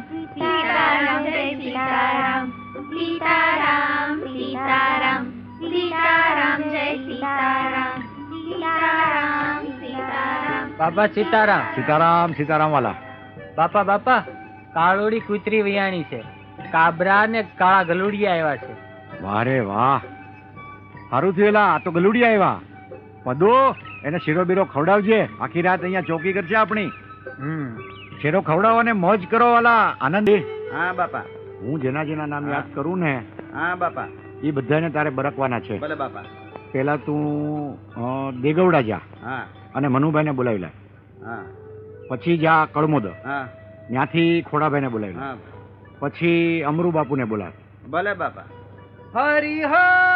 સીતારામ જય સીતારામ. સીતારામ સીતારામ. સીતારામ જય સીતારામ. સીતારામ સીતારામ. બાપા સીતારામ. સીતારામ સીતારામ વાલા. બાપા બાપા કાળોડી કૂતરી વિયાણી છે. કાબરા ને કાળા ગલુડિયા આવ્યા છે. વારે વાહ. સારું થયું આ તો ગલુડિયા આવ્યા. પદો એને શીરો બીરો ખવડાવજે. આખી રાત અહીંયા ચોકી કરશે આપણી. હમ. શીરો ખવડાવો અને મોજ કરો વાલા આનંદ. હા બાપા. હું જેના જેના નામ યાદ કરું ને હા બાપા. એ બધાને તારે બરકવાના છે. ભલે બાપા. પેલા તું દેગવડા જા હા. અને મનુભાઈને બોલાવી લે. હા. પછી જા કળમોદ. હા. ત્યાંથી ખોડાભાઈને બોલાવી લે. પછી અમરુ બાપુને બોલાવ. ભલે બાપા. હરિહર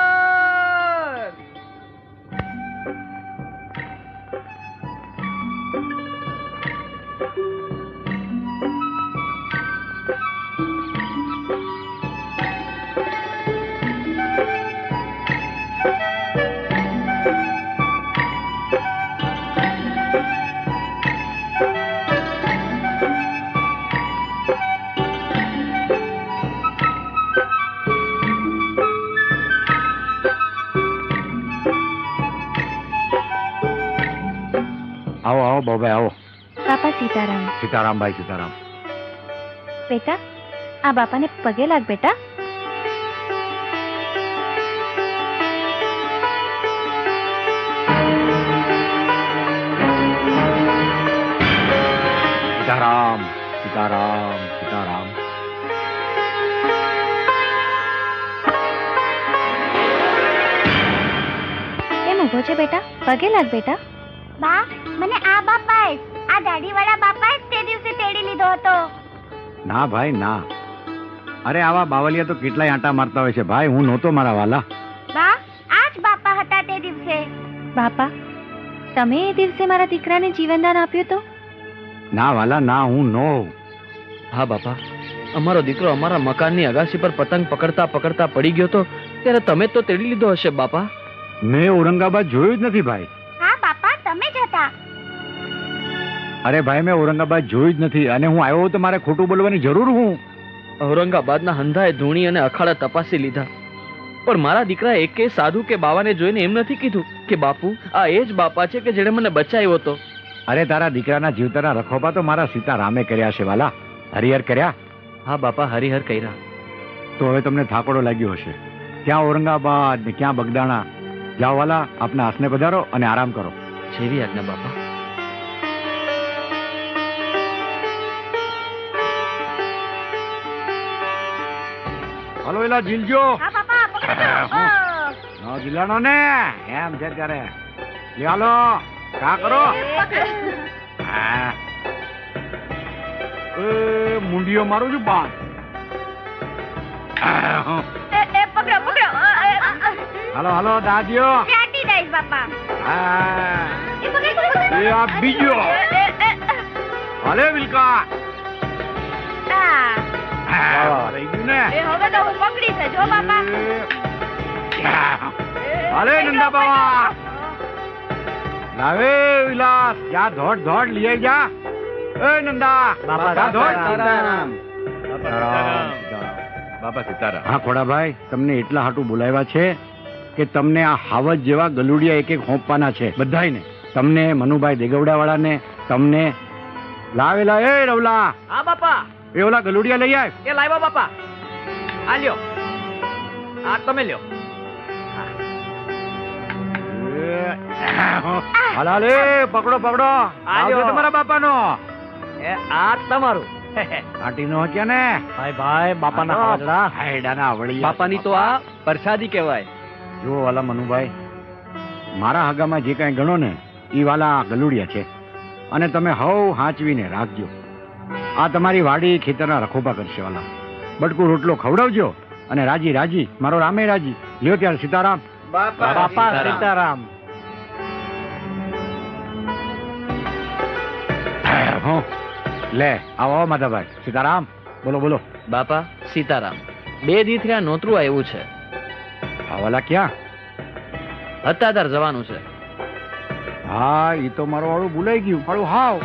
આવો આવો બાપા સીતારામ ભાઈ સીતારામ બેટા આ બાપાને પગે લાગ બેટા સીતારામ સીતારામ સીતારામ કેમ ઊભો છે બેટા પગે લાગ બેટા બા મને આ બાપા જ આ દાઢીવાળા બાપા જ તે દિવસે તેડી લીધો હતો. ના ભાઈ ના. અરે આવા બાવલિયા તો કેટલાય આંટા મારતા હોય છે. ભાઈ હું નહોતો મારા વાલા. બા આ જ બાપા હતા તે દિવસે. બાપા તમે એ દિવસે મારા દીકરાને જીવનદાન આપ્યું તો ના વાલા ના હું નો. હા બાપા. અમારો દીકરો અમારા મકાનની અગાસી પર પતંગ પકડતા પકડતા પડી ગયો તો ત્યારે તમે તો તેડી લીધો હશે બાપા. મેં ઔરંગાબાદ જોયું જ નથી ભાઈ. હતા. અરે ભાઈ મેં ઔરંગાબાદ જોયું જ નથી. અને હું આવ્યો તો મારે ખોટું બોલવાની જરૂર હું? ઔરંગાબાદના હંધાએ ધૂણી અને અખાડા તપાસી લીધા. પણ મારા દીકરા એકે સાધુ કે બાવાને જોઈને એમ નથી કીધું કે બાપુ આ એ જ બાપા છે કે જેણે મને બચાવ્યો હતો? અરે તારા દીકરાના જીવતાના રખોપા તો મારા સીતારામે કર્યા છે વાલા. હરિહર કર્યા? હા બાપા હરિહર કર્યા. તો હવે તમને થાકડો લાગ્યો હશે. ક્યાં ઔરંગાબાદ ને ક્યાં બગદાણા? જાઓ વાલા આપના હાસને પધારો અને આરામ કરો. જેવી આજ્ઞા બાપા. હાલો એલા જીલજો. જીલાનો ને એમ છે ત્યારે. હાલો. કા કરો. હા. મુંડીઓ મારું છું બાંધ. હાલો હાલો દાદીઓ. ચાટી દઈશ બાપા હા. એ આ બીજો હાલે રહી ગયું ને હવે તો હું પકડી છે જો બાપા હાલે નંદા બાવા લાવે વિલાસ જા ધોડ ધોડ લઈ જા એ નંદા બાપા જા ધોડ સીતારામ. સીતારામ, સીતારામ. બાપા સીતારામ હા ખોડાભાઈ તમને એટલા હાટું બોલાવ્યા છે કે તમને આ હાવજ જેવા ગલુડિયા એક એક હોંપવાના છે. બધાયને. તમને મનુભાઈ દેગવડાવાળાને તમને લાવેલા એ રવલા! હા બાપા. એ ઓલા ગલુડિયા લઈ આવ. એ લાવ્યા બાપા. આ લ્યો. આ તમે લ્યો. હાલ હાલ પકડો. પકડો આવજો તમારા બાપાનો. એ આ તમારું. આંટીનો કે ને? ભાઈ ભાઈ બાપાના હાજરા હાયડાના વળિયા બાપાની તો આ પ્રસાદી કહેવાય. જો વાલા મનુભાઈ મારા હગામાં જે કાંઈ ગણો ને એ વાલા ગલુડિયા છે. અને તમે હવ હાંચવીને રાખજો. આ તમારી વાડી ખેતરના રખોપા કરશે વાલા. બટકું રોટલો ખવડાવજો અને રાજી રાજી. મારો રામે રાજી. લ્યો ત્યારે સીતારામ. બાપા બાપા સીતારામ. હું. લે આવો આવો માધાભાઈ. સીતારામ. બોલો બોલો. બાપા સીતારામ. બે દી થયા નોતરું આવ્યું છે. આ વાલા ક્યાં? અત્યાધાર જવાનું છે. હા એ તો મારું વાળું ભૂલાઈ ગયું મારું હાવ.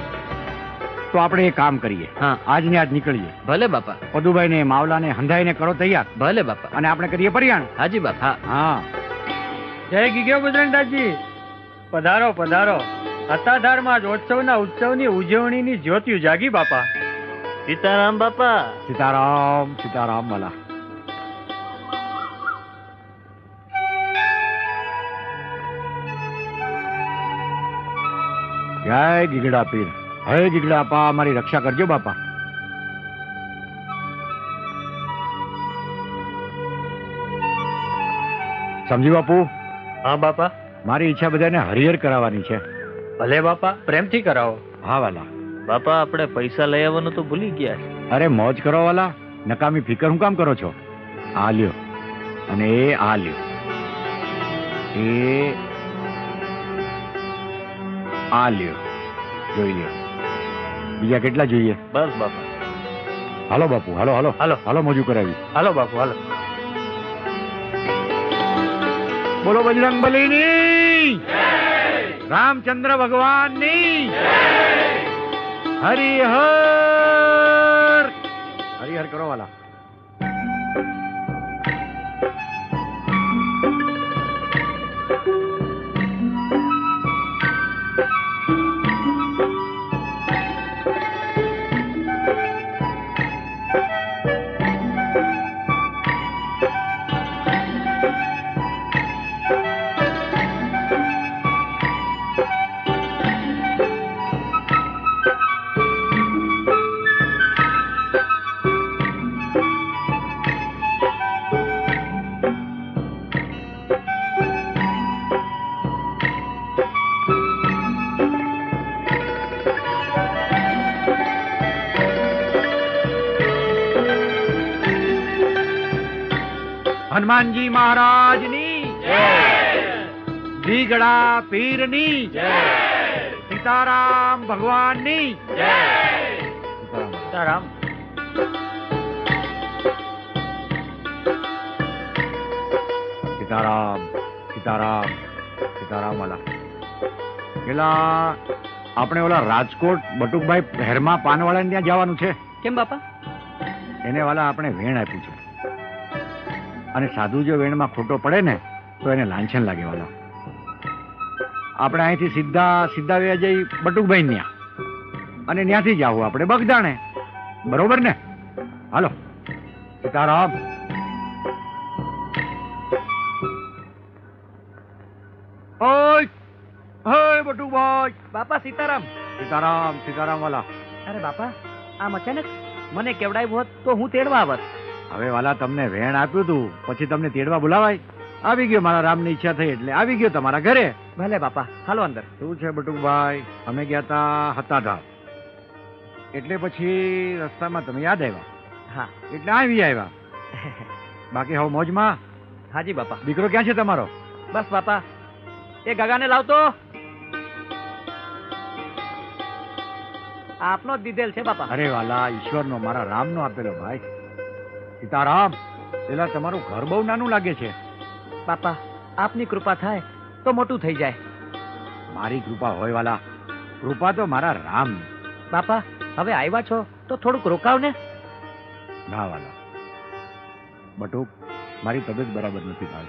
તો આપણે એ કામ કરીએ. હા. આજને આજ નીકળીએ. ભલે બાપા. પદુભાઈને માવલાને હંધાઈને કરો તૈયાર. ભલે બાપા. અને આપણે કરીએ પરિયાણ. હાજી બાપા હા. જય ગીગ્યો ગુજરાતજી પધારો પધારો. અતાધારમાં જ ઉત્સવના ઉત્સવની ઉજવણીની જ્યોતિ જાગી બાપા. સીતારામ બાપા. સીતારામ સીતારામ વાલા જય ગીગડા પીર. હે ગીગડા આપા મારી રક્ષા કરજો બાપા. સમજી બાપુ? હા બાપા. મારી ઈચ્છા બધાને હરિહર કરાવવાની છે. ભલે બાપા પ્રેમથી કરાવો. હા વાલા. બાપા આપણે પૈસા લઈ આવવાનું તો ભૂલી ગયા છે. અરે મોજ કરો વાલા. નકામી ફિકર હું કામ કરો છો? આ લ્યો. અને એ આ લ્યો. એ આ લ્યો. જોઈ લ્યો. બીજા કેટલા જોઈએ? બસ બાપુ. હાલો બાપુ હાલો હાલો. હાલો. હાલો મોજું કરાવી. હાલો બાપુ હાલો. બોલો બજરંગ બલીની. રામચંદ્ર ભગવાનની. હરિહર. હરિહર કરો વાલા. હનુમાનજી મહારાજની દીગડા પીરની સીતારામ ભગવાનની સીતારામ. સીતારામ સીતારામ સીતારામ વાલા. પેલા આપણે ઓલા રાજકોટ બટુકભાઈ હેરમા પાનવાળાને ત્યાં જવાનું છે. કેમ બાપા? એને વાલા આપણે વેણ આપ્યું છે. અને સાધુ જો વેણમાં ખોટો પડે ને તો એને લાંછન લાગે વાલા. આપણે અહીંથી સીધા સીધા વ્યા જઈ બટુકભાઈ ત્યાં અને ત્યાંથી જાવું આપણે બગદાણે. બરોબર ને? હાલો. સીતારામ. ઓય! બટુકભાઈ. બાપા સીતારામ. સીતારામ સીતારામ વાલા. અરે બાપા આમ અચાનક મને કેવડાવ્યું હોત તો હું તેડવા આવત. હવે વાલા તમને વેણ આપ્યું તું પછી તમને તેડવા બોલાવાય? આવી ગયો મારા રામની ઈચ્છા થઈ એટલે આવી ગયો તમારા ઘરે. ભલે બાપા હાલો અંદર. શું છે બટુકભાઈ? અમે ગયા તા હતા એટલે પછી રસ્તામાં તમે યાદ આવ્યા? હા. એટલે આવી આવ્યા? બાકી હવે મોજમાં? હાજી બાપા. દીકરો ક્યાં છે તમારો? બસ બાપા. એ ગગાને લાવતો. આપનો જ દીધેલ છે બાપા. અરે વાલા ઈશ્વરનો મારા રામનો આપેલો ભાઈ. સીતારામ પેલા તમારું ઘર બહુ નાનું લાગે છે. બાપા આપની કૃપા થાય તો મોટું થઈ જાય. મારી કૃપા હોય વાલા. કૃપા તો મારા રામ. બાપા હવે આવ્યા છો તો થોડુંક રોકાવ ને. ના વાલા. બટુક મારી તબિયત બરાબર નથી ભાઈ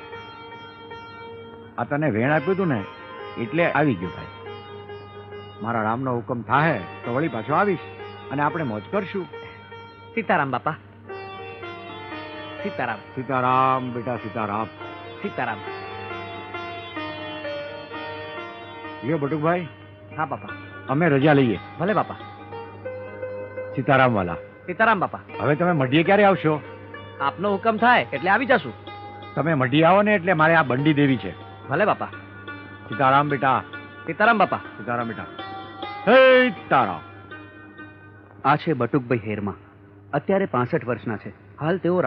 આ તને વેણ આપ્યું હતું ને એટલે આવી ગયો ભાઈ મારા રામનો હુકમ થાય તો વળી પાછો આવીશ અને આપણે મોજ કરશું. સીતારામ બાપા સીતારામ. સીતારામ બેટા સીતારામ. સીતારામ. લ્યો બટુકભાઈ. હા બાપા. અમે રજા લઈએ. ભલે બાપા. સીતારામ વાલા સીતારામ બાપા. હવે તમે મઢીએ ક્યારે આવશો? આપનો હુકમ થાય એટલે આવી જશું. તમે મઢી આવો ને એટલે મારે આ બંડી દેવી છે. ભલે બાપા. સીતારામ બેટા. સીતારામ બાપા. સીતારામ બેટા. હે તારા આ છે બટુકભાઈ હેરમા. અત્યારે પાસઠ વર્ષના છે. હાલ તેઓ